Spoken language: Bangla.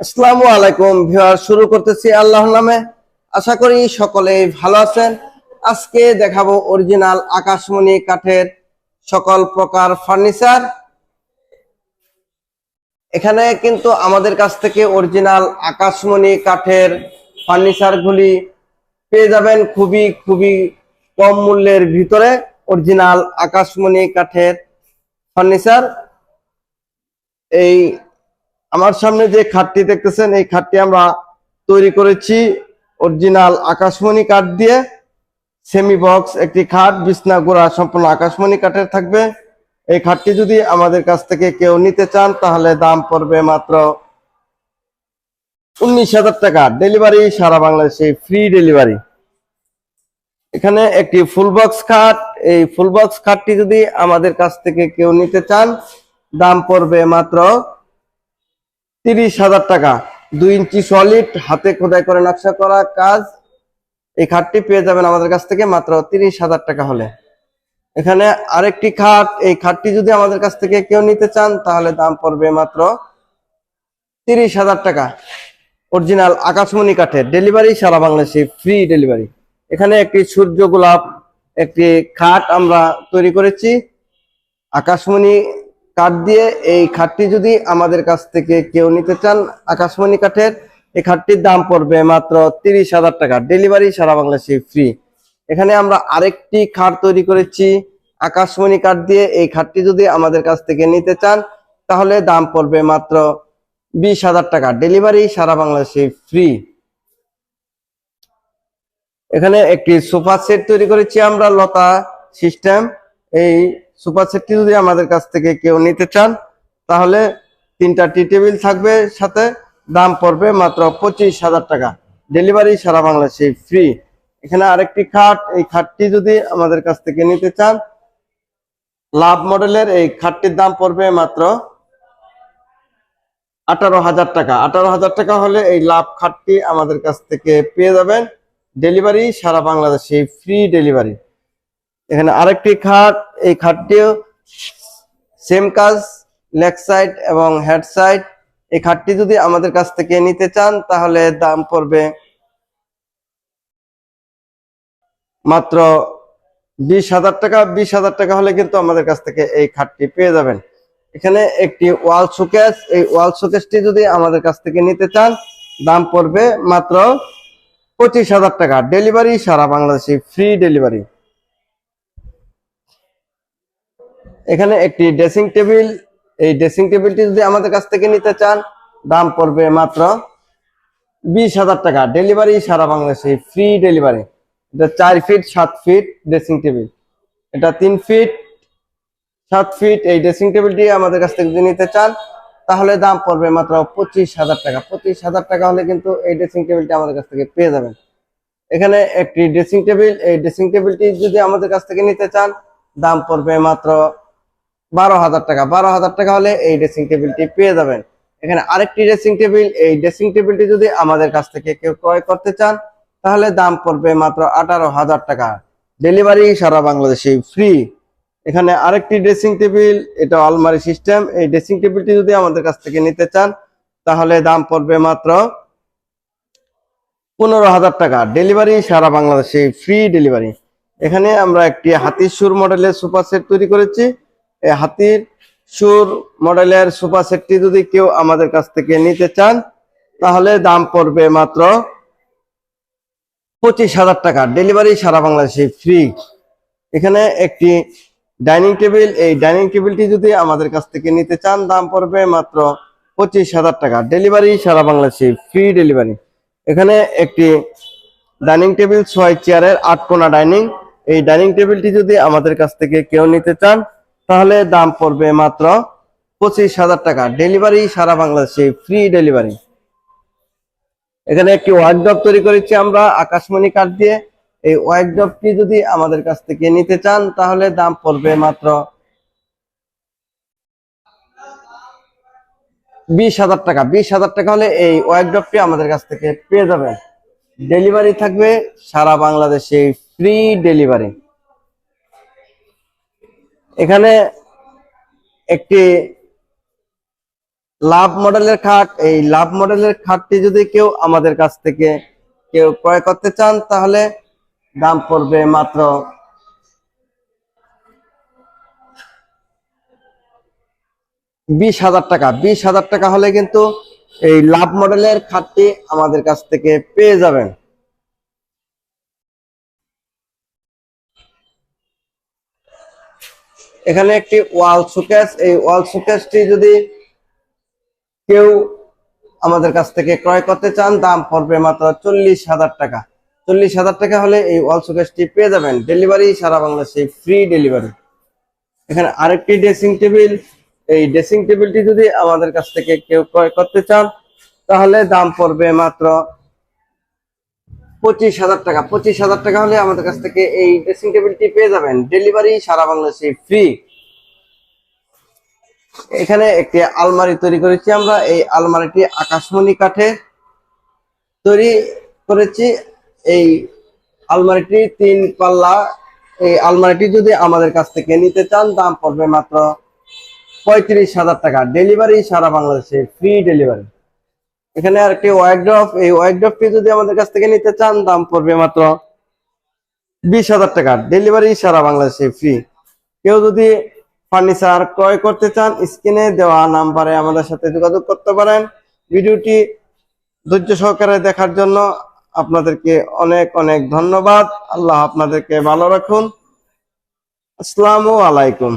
আসসালামু আলাইকুম ভিউয়ার, শুরু করতেছি আল্লাহর নামে। আশা করি সকলেই ভালো আছেন। আজকে দেখাবো অরিজিনাল আকাশমণি কাঠের সকল প্রকার ফার্নিচার। এখানে কিন্তু আমাদের কাছ থেকে অরিজিনাল আকাশমণি কাঠের ফার্নিচার গুলি পেয়ে যাবেন খুবই খুবই কম মূল্যের ভিতরে অরিজিনাল আকাশমণি কাঠের ফার্নিচার। এই আমার সামনে যে খাটটি দেখতেছেন, এই খাটটি আমরা তৈরি করেছি অরিজিনাল আকাশমণি কাঠ দিয়ে। সেমি বক্স একটি খাট, বিছনা, গোড়া সম্পূর্ণ আকাশমণি কাঠের থাকবে। এই খাটটি যদি আমাদের কাছ থেকে কেউ নিতে চান, তাহলে দাম পড়বে মাত্র উনিশ হাজার টাকা। ডেলিভারি সারা বাংলাদেশে ফ্রি ডেলিভারি এখানে একটি ফুল বক্স খাট। এই ফুল বক্স খাটটি যদি আমাদের কাছ থেকে কেউ নিতে চান, দাম পড়বে মাত্র তিরিশ হাজার টাকা। দুই ইঞ্চি সলিড হাতে খোদাই করে নকশা করা কাজ। এই খাটটি পেয়ে যাবেন আমাদের কাছ থেকে মাত্র তিরিশ হাজার টাকা হলে। এখানে আরেকটি খাট, এই খাটটি যদি আমাদের কাছ থেকে কেউ নিতে চান, তাহলে দাম পড়বে মাত্র তিরিশ হাজার টাকা। অরিজিনাল আকাশমণি কাঠের ডেলিভারি, সারা বাংলাদেশে ফ্রি ডেলিভারি এখানে একটি সূর্য গোলাপ, একটি খাট আমরা তৈরি করেছি। আকাশমণি কাঠ দিয়ে এই খাটটি যদি আমাদের কাছ থেকে কেউ নিতে চান আকাশমণি কাঠের, এই খাটটির দাম পড়বে মাত্র তিরিশ হাজার টাকা। ডেলিভারি সারা বাংলাদেশে ফ্রি এখানে আমরা আরেকটি খাট তৈরি করেছি। আকাশমণি কাঠ দিয়ে এই খাটটি যদি আমাদের কাছ থেকে নিতে চান, তাহলে দাম পড়বে মাত্র বিশ হাজার টাকা। ডেলিভারি সারা বাংলাদেশে ফ্রি এখানে একটি সোফা সেট তৈরি করেছি আমরা, লতা সিস্টেম। এই সোফা সেটটি যদি আমাদের কাছ থেকে কেউ নিতে চান, তাহলে তিনটা টি টেবিল থাকবে, সাথে দাম পড়বে মাত্র পঁচিশ হাজার টাকা। ডেলিভারি সারা বাংলাদেশে ফ্রি। এখানে আরেকটি খাট, এই খাটটি যদি আমাদের কাছ থেকে নিতে চান, লাভ মডেলের এই খাটটির দাম পড়বে মাত্র আঠারো হাজার টাকা। আঠারো হাজার টাকা হলে এই লাভ খাটটি আমাদের কাছ থেকে পেয়ে যাবেন। ডেলিভারি সারা বাংলাদেশে ফ্রি ডেলিভারি। এখানে আরেকটি খাট এই খাটটিও সেম কাজ লেগ সাইড এবং হেড সাইড এই খাটটি যদি আমাদের কাছ থেকে নিতে চান, তাহলে দাম পড়বে মাত্র বিশ হাজার টাকা। বিশ হাজার টাকা হলে কিন্তু আমাদের কাছ থেকে এই খাটটি পেয়ে যাবেন। এখানে একটি ওয়াল শোকেস। এই ওয়াল শোকেসটি যদি আমাদের কাছ থেকে নিতে চান, দাম পড়বে মাত্র পঁচিশ হাজার টাকা। ডেলিভারি সারা বাংলাদেশে, ফ্রি ডেলিভারি। এখানে একটি ড্রেসিং টেবিল এই ড্রেসিং টেবিলটি যদি আমাদের কাছ থেকে নিতে চান, দাম পড়বে মাত্র বিশ হাজার টাকা। ডেলিভারি সারা বাংলাদেশে ফ্রি ডেলিভারি এটা চার ফিট সাত ফিট ড্রেসিং টেবিল এটা তিন ফিট সাত ফিট এই ড্রেসিং টেবিলটি আমাদের কাছ থেকে যদি নিতে চান, তাহলে দাম পড়বে মাত্র পঁচিশ হাজার টাকা। পঁচিশ হাজার টাকা হলে কিন্তু এই ড্রেসিং টেবিলটি আমাদের কাছ থেকে পেয়ে যাবেন। এখানে একটি ড্রেসিং টেবিল এই ড্রেসিং টেবিলটি যদি আমাদের কাছ থেকে নিতে চান, দাম পড়বে মাত্র বারো হাজার টাকা। বারো হাজার টাকা হলে এই ড্রেসিং টেবিলটি পেয়ে যাবেন। এখানে আরেকটি ড্রেসিং টেবিল এই ড্রেসিং টেবিলটি যদি আমাদের কাছ থেকে কেউ ক্রয় করতে চান, তাহলে দাম পড়বে মাত্র আঠারো হাজার টাকা। ডেলিভারি সারা বাংলাদেশে ফ্রি এখানে আরেকটি ড্রেসিং টেবিল এটা আলমারি সিস্টেম এই ড্রেসিং টেবিলটি যদি আমাদের কাছ থেকে নিতে চান, তাহলে দাম পড়বে মাত্র পনেরো হাজার টাকা। ডেলিভারি সারা বাংলাদেশে ফ্রি ডেলিভারি এখানে আমরা একটি হাতির সুর মডেলের সোফা সেট তৈরি করেছি। এই হাতির সুর মডেলের সোফা সেটটি যদি কেউ আমাদের কাছ থেকে নিতে চান, তাহলে দাম পড়বে মাত্র পঁচিশ হাজার টাকা। ডেলিভারি সারা বাংলাদেশে ফ্রি এখানে একটি ডাইনিং টেবিল এই ডাইনিং টেবিলটি যদি আমাদের কাছ থেকে নিতে চান, দাম পড়বে মাত্র পঁচিশ হাজার টাকা। ডেলিভারি সারা বাংলাদেশে ফ্রি ডেলিভারি এখানে একটি ডাইনিং টেবিল ছয় চেয়ারের আট কোনা ডাইনিং এই ডাইনিং টেবিলটি যদি আমাদের কাছ থেকে কেউ নিতে চান তাহলে দাম পড়বে মাত্র পঁচিশ হাজার টাকা। ডেলিভারি সারা বাংলাদেশে ফ্রি ডেলিভারি এখানে একটি ওয়ার্কডপ তৈরি করেছি আমরা, আকাশমণি কাঠ দিয়ে। এই ওয়ার্কডপটি যদি আমাদের কাছ থেকে নিতে চান, তাহলে দাম পড়বে মাত্র বিশ হাজার টাকা। বিশ হাজার টাকা হলে এই ওয়ার্কডপটি আমাদের কাছ থেকে পেয়ে যাবেন। ডেলিভারি থাকবে সারা বাংলাদেশে ফ্রি ডেলিভারি এখানে একটি লাভ মডেলের খাট। এই লাভ মডেলের খাটটি যদি কেউ আমাদের কাছ থেকে কেউ ক্রয় করতে চান, তাহলে দাম পড়বে মাত্র বিশ হাজার টাকা। বিশ হাজার টাকা হলে কিন্তু এই লাভ মডেলের খাটটি আমাদের কাছ থেকে পেয়ে যাবেন। এখানে একটি ওয়াল শোকেস, এই ওয়াল শোকেসটি যদি কেউ আমাদের কাছ থেকে ক্রয় করতে চান, দাম পড়বে মাত্র চল্লিশ হাজার টাকা। চল্লিশ হাজার টাকা হলে এই ওয়াল শোকেসটি পেয়ে যাবেন। ডেলিভারি সারা বাংলাদেশে, ফ্রি ডেলিভারি। এখানে আরেকটি ড্রেসিং টেবিল। এই ড্রেসিং টেবিলটি যদি আমাদের কাছ থেকে কেউ ক্রয় করতে চান, তাহলে দাম পড়বে মাত্র পঁচিশ হাজার টাকা। পঁচিশ হাজার টাকা হলে আমাদের কাছ থেকে এই ড্রেসিং টেবিলটি পেয়ে যাবেন। ডেলিভারি সারা বাংলাদেশে ফ্রি এখানে একটি আলমারি তৈরি করেছি আমরা। এই আলমারিটি আকাশমণি কাঠে তৈরি করেছি। এই আলমারিটি তিন পাল্লা। এই আলমারিটি যদি আমাদের কাছ থেকে নিতে চান, দাম পড়বে মাত্র পঁয়ত্রিশ হাজার টাকা। ডেলিভারি সারা বাংলাদেশে ফ্রি ডেলিভারি এখানে আর একটি ওয়াইড্রপ এই ওয়াইড্রপটি যদি আমাদের কাছ থেকে নিতে চান, দাম পড়বে মাত্র বিশ হাজার টাকা। ডেলিভারি সারা বাংলাদেশে ফ্রি কেউ যদি ফার্নিচার ক্রয় করতে চান, স্ক্রিনে দেওয়া নাম্বারে আমাদের সাথে যোগাযোগ করতে পারেন। ভিডিওটি ধৈর্য সহকারে দেখার জন্য আপনাদেরকে অনেক অনেক ধন্যবাদ। আল্লাহ আপনাদেরকে ভালো রাখুন। আসসালামু আলাইকুম।